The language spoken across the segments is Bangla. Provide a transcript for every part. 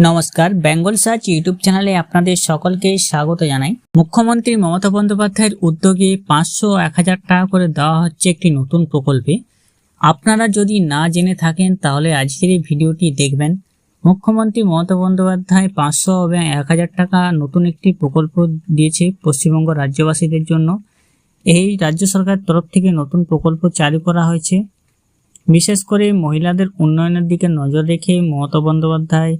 নমস্কার, বেঙ্গল সার্চ ইউটিউব চ্যানেলে আপনাদের সকলকে স্বাগত জানাই। মুখ্যমন্ত্রী মমতা বন্দ্যোপাধ্যায়ের উদ্যোগে পাঁচশো এক হাজার টাকা করে দেওয়া হচ্ছে একটি নতুন প্রকল্পে। আপনারা যদি না জেনে থাকেন, তাহলে আজকের এই ভিডিওটি দেখবেন। মুখ্যমন্ত্রী মমতা বন্দ্যোপাধ্যায় পাঁচশো এবং এক হাজার টাকা নতুন একটি প্রকল্প দিয়েছে পশ্চিমবঙ্গ রাজ্যবাসীদের জন্য। এই রাজ্য সরকার তরফ থেকে নতুন প্রকল্প চালু করা হয়েছে। বিশেষ করে মহিলাদের উন্নয়নের দিকে নজর রেখে মমতা বন্দ্যোপাধ্যায়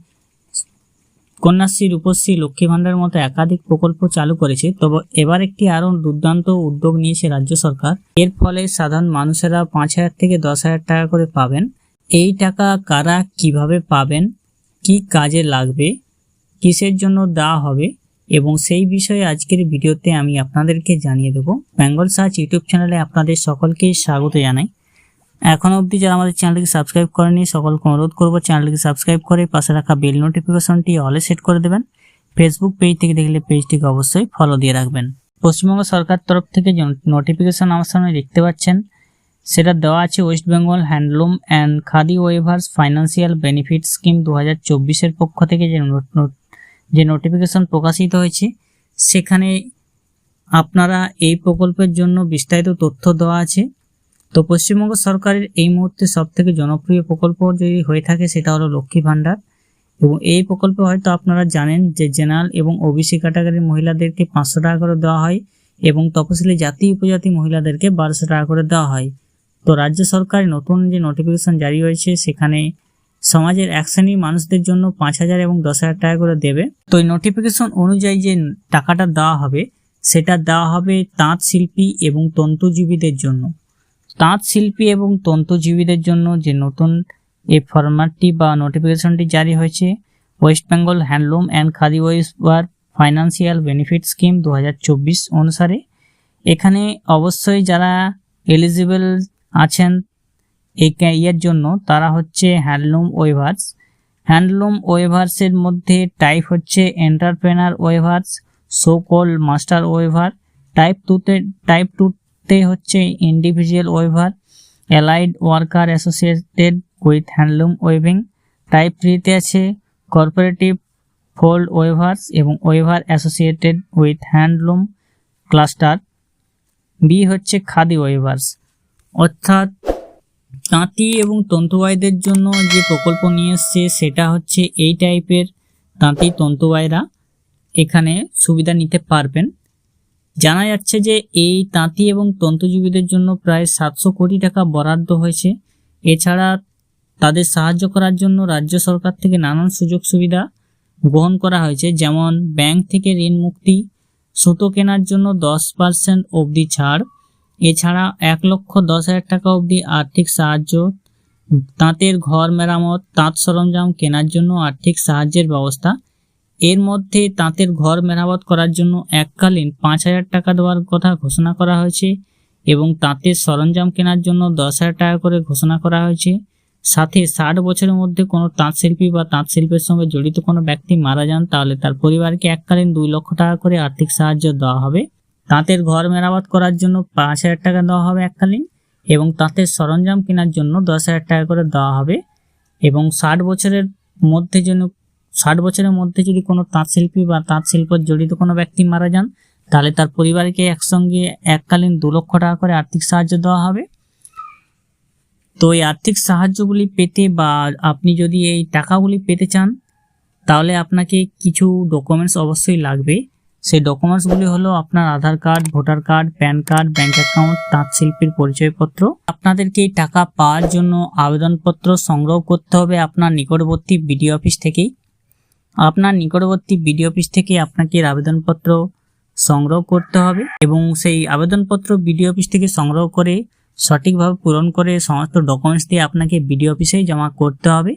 কন্যাশ্রী রূপশ্রী লক্ষ্মী ভাণ্ডার মতো একাধিক প্রকল্প চালু করেছে, তবে এবার একটি আরও দুর্দান্ত উদ্যোগ নিয়েছে রাজ্য সরকার। এর ফলে সাধারণ মানুষেরা পাঁচ হাজার থেকে দশ হাজার টাকা করে পাবেন। এই টাকা কারা কীভাবে পাবেন? কি কাজে লাগবে? কিসের জন্য দেওয়া হবে? এবং সেই বিষয়ে আজকের ভিডিওতে আমি আপনাদেরকে জানিয়ে দেবো। বেঙ্গল সার্চ ইউটিউব চ্যানেলে আপনাদের সকলকে স্বাগত জানাই। এখনও অবধি যারা আমাদের চ্যানেলটিকে সাবস্ক্রাইব করেনি সকলকে অনুরোধ করব চ্যানেলটিকে সাবস্ক্রাইব করে পাশে রাখা বেল নোটিফিকেশনটি অলে সেট করে দেবেন। ফেসবুক পেজ থেকে দেখলে পেজটিকে অবশ্যই ফলো দিয়ে রাখবেন। পশ্চিমবঙ্গ সরকার তরফ থেকে যে নোটিফিকেশন আমার সামনে দেখতে পাচ্ছেন, সেটা দেওয়া আছে West Bengal handloom and khadi weavers financial benefit scheme দু হাজার চব্বিশের পক্ষ থেকে যে যে নোটিফিকেশন প্রকাশিত হয়েছে, সেখানে আপনারা এই প্রকল্পের জন্য বিস্তারিত তথ্য দেওয়া আছে। তো পশ্চিমবঙ্গ সরকারের এই মুহূর্তে সব থেকে জনপ্রিয় প্রকল্প যদি হয়ে থাকে সেটা হলো লক্ষ্মী ভাণ্ডার। এবং এই প্রকল্পে হয়তো আপনারা জানেন যে জেনারেল এবং ওবিসি ক্যাটাগরির মহিলাদেরকে পাঁচশো টাকা করে দেওয়া হয় এবং তপশিলি জাতি, উপজাতি মহিলাদেরকে বারোশো টাকা করে দেওয়া হয়। তো রাজ্য সরকার নতুন যে নোটিফিকেশন জারি হয়েছে সেখানে সমাজের এক শ্রেণির মানুষদের জন্য পাঁচ হাজার এবং দশ হাজার টাকা করে দেবে। তো এই নোটিফিকেশন অনুযায়ী যে টাকাটা দেওয়া হবে, সেটা দেওয়া হবে তাঁত শিল্পী এবং তন্তুজীবীদের জন্য। তাঁত শিল্পী এবং তন্তুজীবীদের জন্য যে নতুন এই ফরম্যাটটি বা নোটিফিকেশনটি জারি হয়েছে, West Bengal handloom and khadi weaver financial benefit scheme দু হাজার চব্বিশ অনুসারে এখানে অবশ্যই যারা এলিজিবল আছেন এই ইয়ের জন্য, তারা হচ্ছে হ্যান্ডলুম ওয়েভার্স। হ্যান্ডলুম ওয়েভার্সের মধ্যে টাইপ হচ্ছে entrepreneur weavers, so call master weaver. Type টুতে টাইপ টুতে হচ্ছে individual weaver allied worker associated with handloom weaving type থ্রিতে আছে কর্পোরেটিভ ফোল্ড ওয়েভার্স এবং weaver associated with handloom cluster B হচ্ছে খাদি ওয়েভার্স অর্থাৎ তাঁতি এবং তন্তুবাইদের জন্য যে প্রকল্প নিয়ে এসছে, সেটা হচ্ছে এই টাইপের তাঁতি তন্তুবাইরা এখানে সুবিধা নিতে পারবেন। জানা যাচ্ছে যে এই তাঁতি এবং তন্তুজীবীদের জন্য প্রায় সাতশো কোটি টাকা বরাদ্দ হয়েছে। এছাড়া তাদের সাহায্য করার জন্য রাজ্য সরকার থেকে নানান সুযোগ সুবিধা গ্রহণ করা হয়েছে, যেমন ব্যাংক থেকে ঋণ মুক্তি, সুতো কেনার জন্য দশ পার্সেন্ট অবধি ছাড়, এছাড়া এক লক্ষ দশ হাজার টাকা অবধি আর্থিক সাহায্য, তাঁতের ঘর মেরামত, তাঁত সরঞ্জাম কেনার জন্য আর্থিক সাহায্যের ব্যবস্থা এর মধ্যে তাঁতের ঘর মেরামত করার জন্য এককালীন পাঁচ হাজার টাকা দেওয়ার কথা ঘোষণা করা হয়েছে এবং তাঁতের সরঞ্জাম কেনার জন্য দশ হাজার টাকা করে ঘোষণা করা হয়েছে। সাথে ষাট বছরের মধ্যে কোনো তাঁত শিল্পী বা তাঁত শিল্পের সঙ্গে জড়িত কোনো ব্যক্তি মারা যান, তাহলে তার পরিবারকে এককালীন দুই লক্ষ টাকা করে আর্থিক সাহায্য দেওয়া হবে। তাঁতের ঘর মেরামত করার জন্য পাঁচ হাজার টাকা দেওয়া হবে এককালীন এবং তাঁতের সরঞ্জাম কেনার জন্য দশ হাজার টাকা করে দেওয়া হবে। এবং ষাট বছরের মধ্যে যেন ষাট বছরের মধ্যে যদি কোনো তাঁত শিল্পী বা তাঁত শিল্পের জড়িত কোনো ব্যক্তি মারা যান, তাহলে তার পরিবারকে একসঙ্গে এককালীন দু লক্ষ টাকা করে আর্থিক সাহায্য দেওয়া হবে। তো এই আর্থিক সাহায্যগুলি পেতে বা আপনি যদি এই টাকাগুলি পেতে চান, তাহলে আপনাকে কিছু ডকুমেন্টস অবশ্যই লাগবে। সেই ডকুমেন্টসগুলি হলো আপনার Aadhaar card, voter card, PAN card bank account তাঁত শিল্পীর পরিচয়পত্র। আপনাদেরকে এই টাকা পাওয়ার জন্য আবেদনপত্র সংগ্রহ করতে হবে আপনার নিকটবর্তী বিডিও অফিস থেকেই। আপনার নিকটবর্তী বিডি অফিস থেকে আপনাকে আবেদনপত্র সংগ্রহ করতে হবে এবং সেই আবেদনপত্র বিডি অফিস থেকে সংগ্রহ করে সঠিকভাবে পূরণ করে সমস্ত ডকুমেন্টস দিয়ে আপনাকে বিডি অফিসেই জমা করতে হবে।